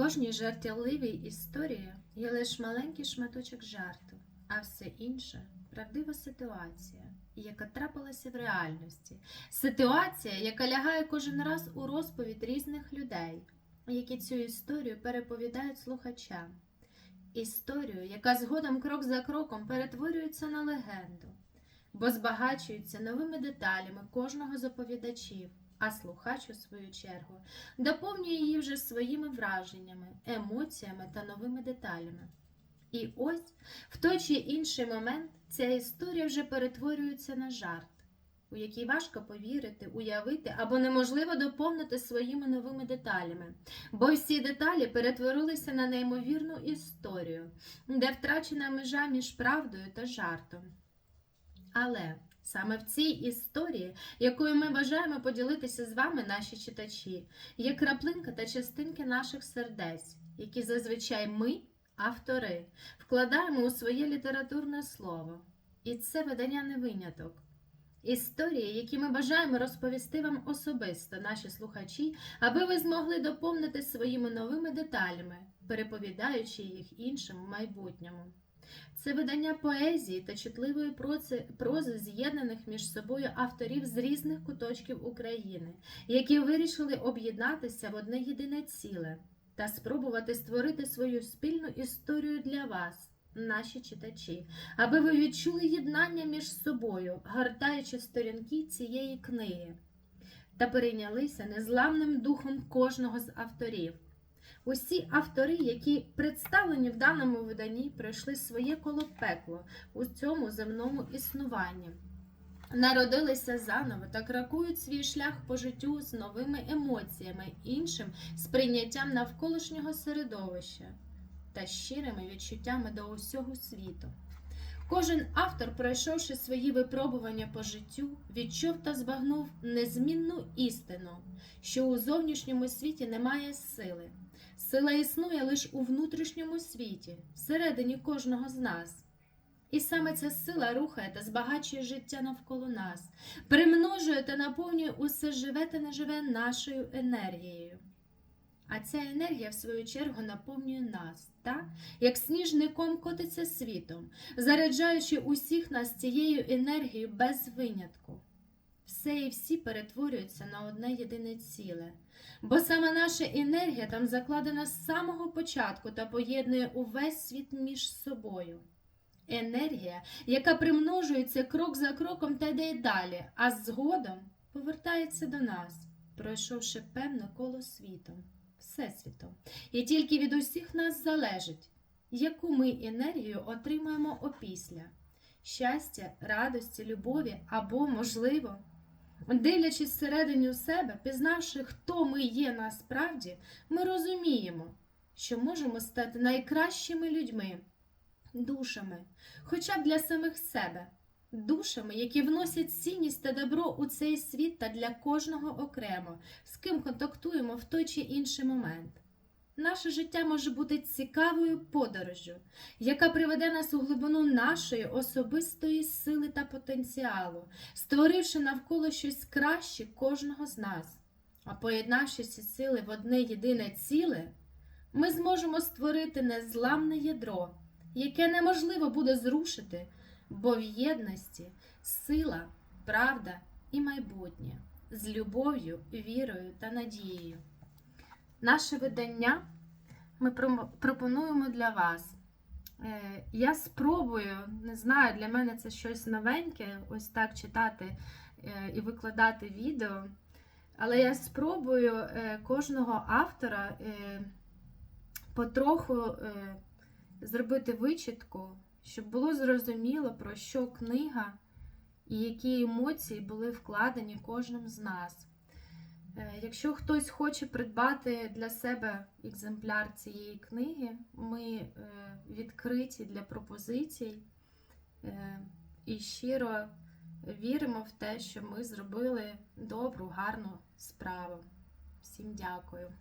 кожній жартівливій історії є лише маленький шматочок жарту, а все інше правдива ситуація, яка трапилася в реальності. Ситуація, яка лягає кожен раз у розповідь різних людей, які цю історію переповідають слухачам. Історію, яка згодом крок за кроком перетворюється на легенду, бо збагачується новими деталями кожного з оповідачів, а слухач, у свою чергу, доповнює її вже своїми враженнями, емоціями та новими деталями. І ось в той чи інший момент ця історія вже перетворюється на жарт, у який важко повірити, уявити або неможливо доповнити своїми новими деталями, бо всі деталі перетворилися на неймовірну історію, де втрачена межа між правдою та жартом. Але саме в цій історії, якою ми бажаємо поділитися з вами, наші читачі, є краплинка та частинки наших сердець, які зазвичай ми, автори, вкладаємо у своє літературне слово. І це видання не виняток. Історії, які ми бажаємо розповісти вам особисто, наші слухачі, аби ви змогли доповнити своїми новими деталями, переповідаючи їх іншим в майбутньому. Це видання поезії та чутливої прози, з'єднаних між собою авторів з різних куточків України, які вирішили об'єднатися в одне єдине ціле та спробувати створити свою спільну історію для вас, наші читачі, аби ви відчули єднання між собою, гортаючи сторінки цієї книги, та перейнялися незламним духом кожного з авторів. Усі автори, які представлені в даному виданні, пройшли своє коло пекло у цьому земному існуванні. Народилися заново та крокують свій шлях по життю з новими емоціями, іншим сприйняттям навколишнього середовища та щирими відчуттями до усього світу. Кожен автор, пройшовши свої випробування по життю, відчув та збагнув незмінну істину, що у зовнішньому світі немає сили. Сила існує лише у внутрішньому світі, всередині кожного з нас. І саме ця сила рухає та збагачує життя навколо нас, примножує та наповнює усе живе та неживе нашою енергією. А ця енергія, в свою чергу, наповнює нас, так? як сніжником котиться світом, заряджаючи усіх нас цією енергією без винятку. Все і всі перетворюються на одне єдине ціле, бо саме наша енергія там закладена з самого початку та поєднує увесь світ між собою. Енергія, яка примножується крок за кроком та йде й далі, а згодом повертається до нас, пройшовши певне коло світом, всесвітом. І тільки від усіх нас залежить, яку ми енергію отримаємо опісля щастя, радості, любові або, можливо, дивлячись всередині у себе, пізнавши, хто ми є насправді, ми розуміємо, що можемо стати найкращими людьми душами, хоча б для самих себе, душами, які вносять цінність та добро у цей світ та для кожного окремо, з ким контактуємо в той чи інший момент. Наше життя може бути цікавою подорожжю, яка приведе нас у глибину нашої особистої сили та потенціалу, створивши навколо щось краще кожного з нас. А поєднавши ці сили в одне єдине ціле, ми зможемо створити незламне ядро, яке неможливо буде зрушити, бо в єдності сила, правда і майбутнє з любов'ю, вірою та надією. Наше видання ми пропонуємо для вас. Е, Я спробую, не знаю, для мене це щось новеньке, ось так читати е, і викладати відео. Але я спробую е, кожного автора потроху зробити вичітку, щоб було зрозуміло, про що книга і які емоції були вкладені кожним з нас. Е, Якщо хтось хоче придбати для себе екземпляр цієї книги, ми е, відкриті для пропозицій е, і щиро віримо в те, що ми зробили добру, гарну справу. Всім дякую.